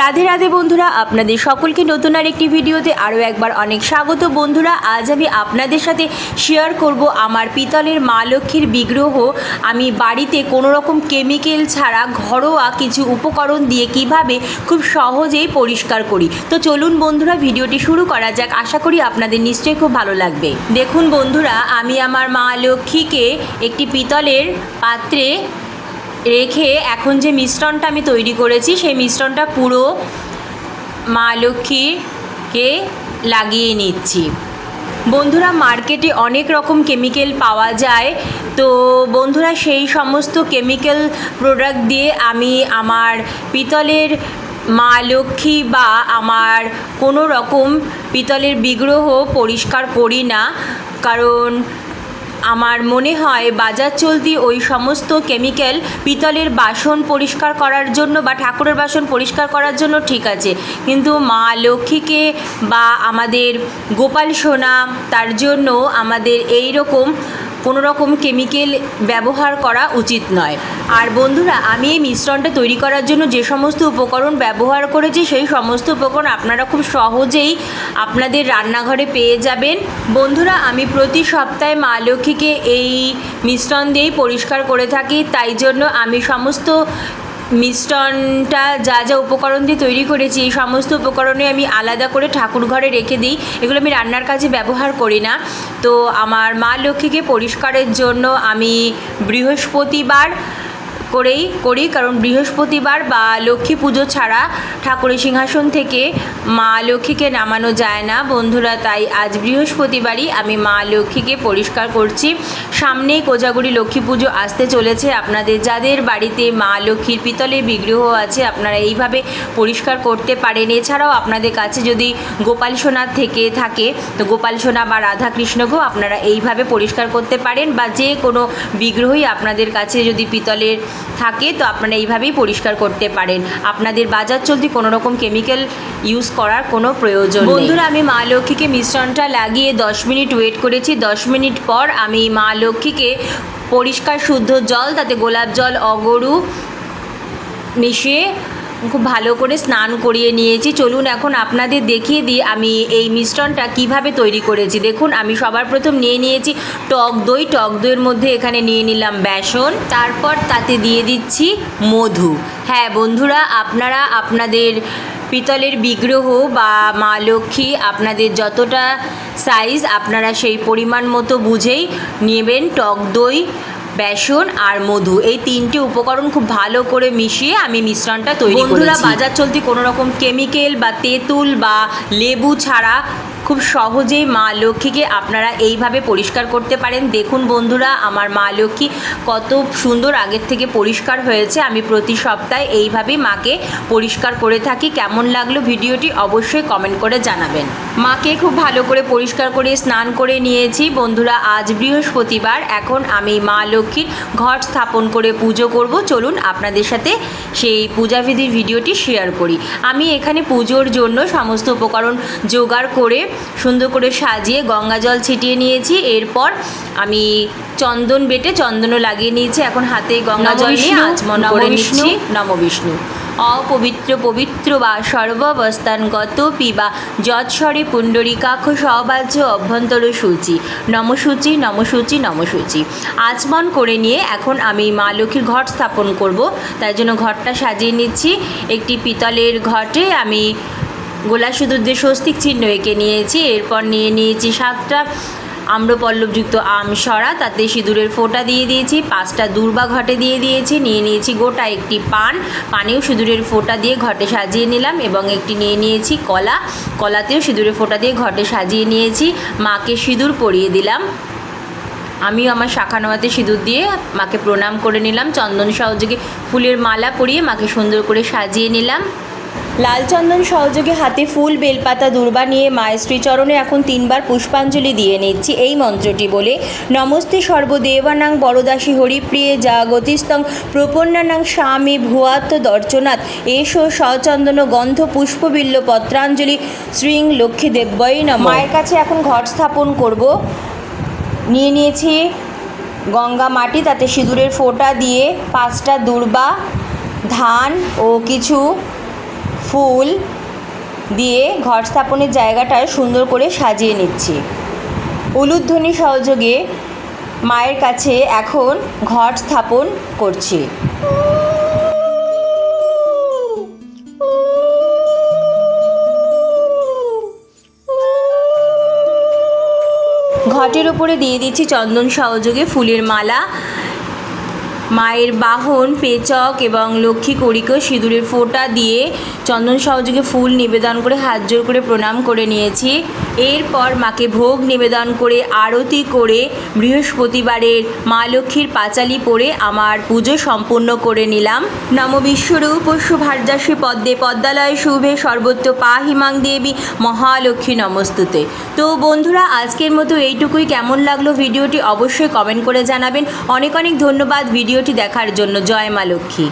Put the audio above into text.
রাধে রাধে বন্ধুরা, আপনাদের সকলকে নতুন আর একটি ভিডিওতে আরও একবার অনেক স্বাগত বন্ধুরা। আজ আমি আপনাদের সাথে শেয়ার করব আমার পিতলের মা লক্ষ্মীর বিগ্রহ। আমি বাড়িতে কোনো রকম কেমিক্যাল ছাড়া ঘরোয়া কিছু উপকরণ দিয়ে কীভাবে খুব সহজেই পরিষ্কার করি। তো চলুন বন্ধুরা, ভিডিওটি শুরু করা যাক। আশা করি আপনাদের নিশ্চয়ই খুব ভালো লাগবে। দেখুন বন্ধুরা, আমি আমার মা লক্ষ্মীকে একটি পিতলের পাত্রে রেখে এখন যে মিশ্রণটা আমি তৈরি করেছি, সেই মিশ্রণটা পুরো মা লক্ষ্মীকে লাগিয়ে নিচ্ছি। বন্ধুরা, মার্কেটে অনেক রকম কেমিক্যাল পাওয়া যায়। তো বন্ধুরা, সেই সমস্ত কেমিক্যাল প্রোডাক্ট দিয়ে আমি আমার পিতলের মা লক্ষ্মী বা আমার কোনো রকম পিতলের বিগ্রহ পরিষ্কার করি না। কারণ আমার মনে হয় বাজার চলতি ওই সমস্ত কেমিক্যাল পিতলের বাসন পরিষ্কার করার জন্য বা ঠাকুরের বাসন পরিষ্কার করার জন্য ঠিক আছে। কিন্তু মা লক্ষ্মীকে বা আমাদের গোপাল সোনা তার জন্য আমাদের এই রকম কোনো রকম কেমিক্যাল ব্যবহার করা উচিত নয়। আর বন্ধুরা, আমি এই মিশ্রণটা তৈরি করার জন্য যে সমস্ত উপকরণ ব্যবহার করেছি, সেই সমস্ত উপকরণ আপনারা খুব সহজেই আপনাদের রান্নাঘরে পেয়ে যাবেন। বন্ধুরা, আমি প্রতি সপ্তাহে মা লক্ষ্মীকে এই মিশ্রণ দিয়েই পরিষ্কার করে থাকি, তাই জন্য আমি সমস্ত মিশ্রণটা যা যা উপকরণ দিয়ে তৈরি করেছি, এই সমস্ত উপকরণে আমি আলাদা করে ঠাকুর ঘরে রেখে দিই। এগুলো আমি রান্নার কাজে ব্যবহার করি না। তো আমার মা লক্ষ্মীকে পরিষ্কারের জন্য আমি বৃহস্পতিবার করেই করি, কারণ বৃহস্পতিবার বা লক্ষ্মী পুজো ছাড়া ঠাকুরের সিংহাসন থেকে মা লক্ষ্মীকে নামানো যায় না। বন্ধুরা, তাই আজ বৃহস্পতিবারই আমি মা লক্ষ্মীকে পরিষ্কার করছি। সামনেই কোজাগুড়ি লক্ষ্মী পুজো আসতে চলেছে। আপনাদের যাদের বাড়িতে মা লক্ষ্মীর পিতলের বিগ্রহ আছে, আপনারা এইভাবে পরিষ্কার করতে পারেন। এছাড়াও আপনাদের কাছে যদি গোপাল সোনার থেকে থাকে, তো গোপাল সোনা বা রাধাকৃষ্ণকেও আপনারা এইভাবে পরিষ্কার করতে পারেন বা যে কোনো বিগ্রহই আপনাদের কাছে যদি পিতলের থাকে, তো আপনারা এইভাবেই পরিষ্কার করতে পারেন। আপনাদের বাজার চলতি কোনো রকম কেমিক্যাল ইউজ করার কোনো প্রয়োজন। বন্ধুরা, আমি মা লক্ষ্মীকে মিশ্রণটা লাগিয়ে দশ মিনিট ওয়েট করেছি। দশ মিনিট পর আমি মা লক্ষ্মীকে পরিষ্কার শুদ্ধ জল তাতে গোলাপ জল অগরু মিশিয়ে খুব ভালো করে স্নান করিয়ে নিয়েছি। চলুন এখন আপনাদের দেখিয়ে দিই আমি এই মিশ্রণটা কীভাবে তৈরি করেছি। দেখুন, আমি সবার প্রথম নিয়ে নিয়েছি টক দই। টক দইয়ের মধ্যে এখানে নিয়ে নিলাম বেসন। তারপর তাতে দিয়ে দিচ্ছি মধু। হ্যাঁ বন্ধুরা, আপনারা আপনাদের পিতলের বিগ্রহ বা মা লক্ষ্মী আপনাদের যতটা সাইজ আপনারা সেই পরিমাণ মতো বুঝেই নেবেন টক দই। বেসন আর মধু, এই তিনটে উপকরণ খুব ভালো করে মিশিয়ে আমি মিশ্রণটা তৈরি বন্ধুরা, বাজার চলতি কোনো রকম কেমিক্যাল বা তেঁতুল বা লেবু ছাড়া খুব সহজেই মা লক্ষ্মীকে আপনারা এইভাবে পরিষ্কার করতে পারেন। দেখুন বন্ধুরা, আমার মা লক্ষ্মী কত সুন্দর আগের থেকে পরিষ্কার হয়েছে। আমি প্রতি সপ্তাহে এইভাবেই মাকে পরিষ্কার করে থাকি। কেমন লাগল ভিডিওটি অবশ্যই কমেন্ট করে জানাবেন। মাকে খুব ভালো করে পরিষ্কার করে স্নান করে নিয়েছি। বন্ধুরা, আজ বৃহস্পতিবার। এখন আমি মা লক্ষ্মীর ঘট স্থাপন করে পুজো করব। চলুন আপনাদের সাথে সেই পূজাবিধির ভিডিওটি শেয়ার করি। আমি এখানে পুজোর জন্য সমস্ত উপকরণ জোগাড় করে সুন্দর করে সাজিয়ে গঙ্গা জল ছিটিয়ে নিয়েছি। এরপর আমি চন্দন বেটে চন্দনও লাগিয়ে নিয়েছি। এখন হাতে গঙ্গা জল নিয়ে আচমন করে নিচ্ছি। নমঃবিষ্ণু। নম বিষ্ণু। অপবিত্র পবিত্র বা সর্বাবস্থান গত পিবা যৎস্বরে পুণ্ডরিকাক্ষ সবাজ্য অভ্যন্তর সূচি। নমসূচি নমসূচি নমসূচি। আচমন করে নিয়ে এখন আমি মা লক্ষ্মীর ঘট স্থাপন করব। তাই জন্য ঘরটা সাজিয়ে নিচ্ছি। একটি পিতলের ঘটে আমি গোলা সিঁদুর দিয়ে স্বস্তিক চিহ্ন এঁকে নিয়েছি। এরপর নিয়ে নিয়েছি সাতটা আম্রপল্লবযুক্ত আম সরা তাতে সিঁদুরের ফোঁটা দিয়ে দিয়েছি, পাঁচটা দূর্বা ঘটে দিয়ে দিয়েছি, নিয়ে নিয়েছি গোটা একটি পান। পানেও সিঁদুরের ফোঁটা দিয়ে ঘটে সাজিয়ে নিলাম এবং একটি নিয়ে নিয়েছি কলা। কলাতেও সিঁদুরের ফোঁটা দিয়ে ঘটে সাজিয়ে নিয়েছি, মাকে সিঁদুর পরিয়ে দিলাম। আমিও আমার শাখা নেওয়াতে সিঁদুর দিয়ে মাকে প্রণাম করে নিলাম। চন্দন সহযোগে ফুলের মালা পরিয়ে মাকে সুন্দর করে সাজিয়ে নিলাম। লাল চন্দন সহযোগে হাতে ফুল বেলপাতা দুর্বা নিয়ে মায়ের শ্রীচরণে এখন তিনবার পুষ্পাঞ্জলি দিয়ে নিচ্ছি এই মন্ত্রটি বলে নমস্তে সর্বদেবানাং বরদাসী হরিপ্রিয়ে যা গতিস্তং প্রপন্নানাং স্বামী ভুয়াত্ম দর্শনাথ এসো সচন্দন গন্ধ পুষ্পবিল্ল পত্রাঞ্জলি শ্রীং লক্ষ্মী দেব্যই নম মায়ের কাছে এখন ঘট স্থাপন করব। নিয়ে নিয়েছি গঙ্গা মাটি তাতে সিঁদুরের ফোঁটা দিয়ে পাঁচটা দুর্বা ধান ও কিছু ফুল দিয়ে ঘট স্থাপনের জায়গাটা সুন্দর করে সাজিয়ে নিচ্ছি। উলুধ্বনি সহযোগে মায়ের কাছে এখন ঘট স্থাপন করছি। ঘটের ওপরে দিয়ে দিচ্ছি চন্দন সহযোগে ফুলের মালা। মায়ের বাহন, পেচক এবং লক্ষ্মী কড়িকে সিঁদুরের ফোঁটা দিয়ে চন্দন সহযোগে ফুল নিবেদন করে হাত জোর করে প্রণাম করে নিয়েছি। এরপর মাকে ভোগ নিবেদন করে আরতি করে বৃহস্পতিবারের মা লক্ষ্মীর পাঁচালি পরে আমার পুজো সম্পূর্ণ করে নিলাম। নম বিশ্বরূপ শুভার্যাসী পদ্মে পদ্মালয় শুভে সর্বত্র পা হিমাং দেবী মহালক্ষ্মী নমস্তুতে। তো বন্ধুরা, আজকের মতো এইটুকুই। কেমন লাগল ভিডিওটি অবশ্যই কমেন্ট করে জানাবেন। অনেক অনেক ধন্যবাদ ভিডিওটি দেখার জন্য জয় মা লক্ষ্মী।